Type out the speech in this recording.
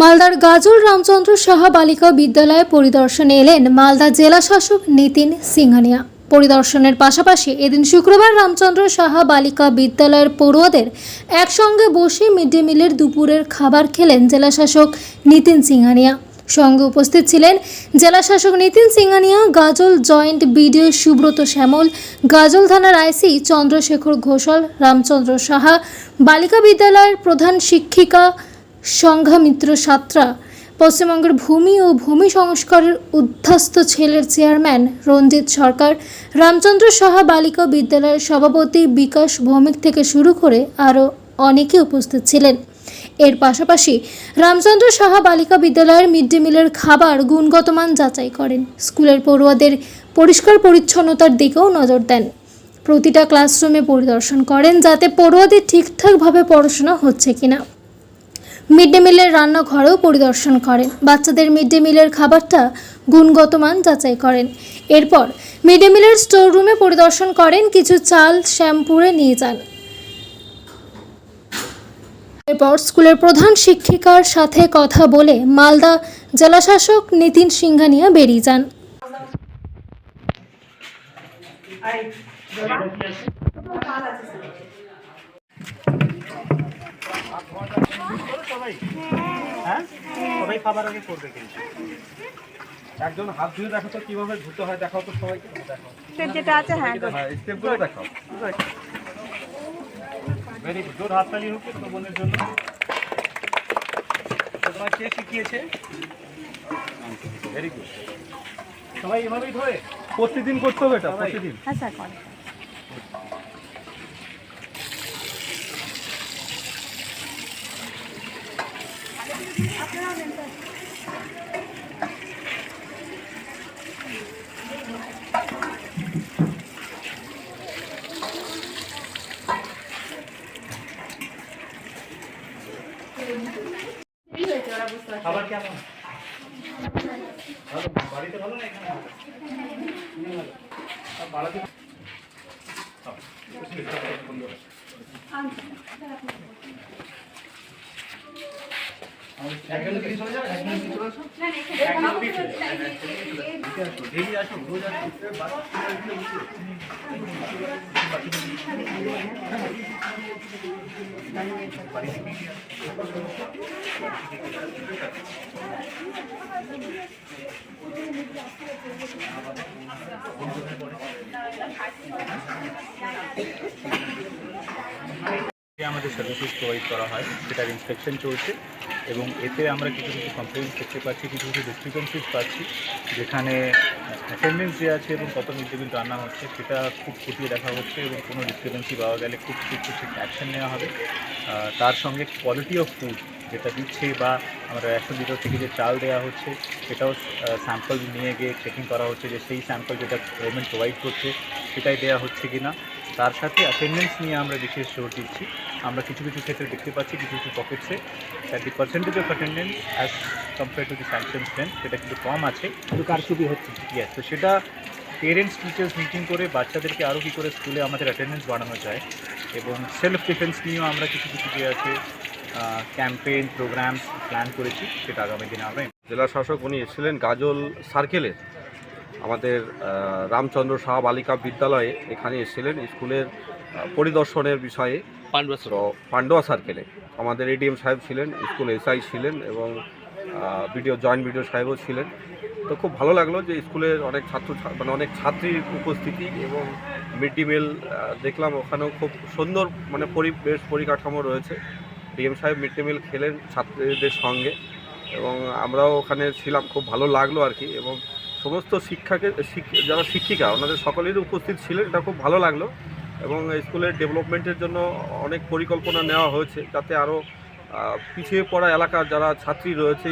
মালদার গাজল রামচন্দ্র সাহা বালিকা বিদ্যালয়ে পরিদর্শনে এলেন মালদা জেলা শাসক নিতিন সিংহানিয়া। পরিদর্শনের পাশাপাশি এদিন শুক্রবার রামচন্দ্র সাহা বালিকা বিদ্যালয়ের পড়ুয়াদের একসঙ্গে বসে মিড ডে মিলের দুপুরের খাবার খেলেন জেলা শাসক নিতিন সিংহানিয়া। সঙ্গে উপস্থিত ছিলেন জেলা শাসক নিতিন সিংহানিয়া, গাজল জয়েন্ট বিডিও সুব্রত শ্যামল, গাজল থানার আইসি চন্দ্রশেখর ঘোষাল, রামচন্দ্র সাহা, বালিকা বিদ্যালয়ের প্রধান শিক্ষিকা সংঘামিত্র সাত্রা, পশ্চিমবঙ্গের ভূমি ও ভূমি সংস্কারের উদ্ধাস্ত ছেলের চেয়ারম্যান রঞ্জিত সরকার, রামচন্দ্র সাহা বালিকা বিদ্যালয়ের সভাপতি বিকাশ ভৌমিক থেকে শুরু করে আরও অনেকে উপস্থিত ছিলেন। এর পাশাপাশি রামচন্দ্র সাহা বালিকা বিদ্যালয়ের মিড ডে মিলের খাবার গুণগত মান যাচাই করেন। স্কুলের পড়ুয়াদের পরিষ্কার পরিচ্ছন্নতার দিকেও নজর দেন। প্রতিটা ক্লাসরুমে পরিদর্শন করেন যাতে পড়ুয়াদের ঠিকঠাকভাবে পড়াশোনা হচ্ছে কিনা। মিড ডে মিলের রান্নাঘরেও পরিদর্শন করেন। বাচ্চাদের মিড ডে মিলের খাবারটা গুণগত মান যাচাই করেন। এরপর মিড ডে মিলের স্টোর রুমে পরিদর্শন করেন কিছু চাল, শ্যাম্পুরে নিয়ে যান। এরপর স্কুলের প্রধান শিক্ষিকার সাথে কথা বলে মালদা জেলাশাসক নিতিন সিংহানিয়া বেরিয়ে যান। সবাই? হ্যাঁ? সবাই খাবার আগে করবে কিন্তু। একজন হাত ধুয়ে দেখো তো কীভাবে ধুতে হয় দেখাও তো সবাইকে দেখো যেটা আছে হ্যাঁ good, হ্যাঁ স্টেপগুলো দেখাও। ভেরি গুড জোর হাততালি হোক তো বোনের জন্য। তোমার কে শিখিয়েছে? ভেরি গুড সবাই এভাবেই ধরে প্রতিদিন করতে হবে এটা প্রতিদিন। হ্যাঁ স্যার খাবার কেমন? বাড়িতে ভালো না এখানে? বাড়াতে। আমাদের সার্ভিসেস প্রোভাইড করা হয়। সেটার ইন্সপেকশন চলছে। এবং এতে আমরা কিছু কিছু কমপ্লেন্স দেখতে পাচ্ছি, কিছু কিছু ডিসক্রিপেন্সিস পাচ্ছি, যেখানে অ্যাটেন্ডেন্স যে আছে এবং কত মিড ডে রান্না হচ্ছে সেটা খুব ফুটিয়ে দেখা হচ্ছে এবং কোনো ডিসক্রিপেন্সি পাওয়া গেলে খুব কিছু অ্যাকশন নেওয়া হবে। তার সঙ্গে কোয়ালিটি অফ ফুড যেটা দিচ্ছে বা আমরা রেশন ভিতর থেকে যে চাল দেওয়া হচ্ছে, সেটাও স্যাম্পল নিয়ে গিয়ে চেকিং করা হচ্ছে যে সেই স্যাম্পল যেটা গভর্নমেন্ট প্রোভাইড করছে সেটাই দেওয়া হচ্ছে কি না তার সাথে অ্যাটেন্ডেন্স নিয়ে আমরা বিশেষ জোর দিচ্ছি। আমরা কিছু কিছু ক্ষেত্রে দেখতে পাচ্ছি কিছু কিছু পকেটসে that the percentage of attendance as compare to the sanction strength সেটা কিন্তু কম আছে। কিন্তু কারচুপি হচ্ছে। ইয়েস তো সেটা পেরেন্টস টিচার্স মিটিং করে বাচ্চাদেরকে আরও কী করে স্কুলে আমাদের অ্যাটেন্ডেন্স বাড়ানো যায় এবং সেলফ ডিফেন্স নিয়েও আমরা কিছু কিছু যে আছে ক্যাম্পেইন প্রোগ্রামস প্ল্যান করেছি সেটা আগামী দিনে আমরা জেলা শাসক উনি এসেছিলেন গাজল সার্কেলে আমাদের রামচন্দ্র সাহা বালিকা বিদ্যালয়ে এখানে এসেছিলেন স্কুলের পরিদর্শনের বিষয়ে। তো পান্ডুয়া সার্কেলে আমাদের এডিএম সাহেব ছিলেন স্কুল এসআই ছিলেন এবং ভিডিও জয়েন্ট ভিডিও সাহেবও ছিলেন। তো খুব ভালো লাগল যে স্কুলের অনেক ছাত্র মানে অনেক ছাত্রীর উপস্থিতি এবং মিড ডে মিল দেখলাম ওখানেও খুব সুন্দর মানে পরিবেশ পরিকাঠামো রয়েছে। ডিএম সাহেব মিড ডে মিল খেলেন ছাত্রীদের সঙ্গে এবং আমরাও ওখানে ছিলাম খুব ভালো লাগল আর কি এবং সমস্ত শিক্ষাকে শিক- যারা শিক্ষিকা ওনাদের সকলেরই উপস্থিত ছিলেন এটা খুব ভালো লাগল। এবং স্কুলের ডেভেলপমেন্টের জন্য অনেক পরিকল্পনা নেওয়া হয়েছে যাতে আরও পিছিয়ে পড়া এলাকার যারা ছাত্রী রয়েছে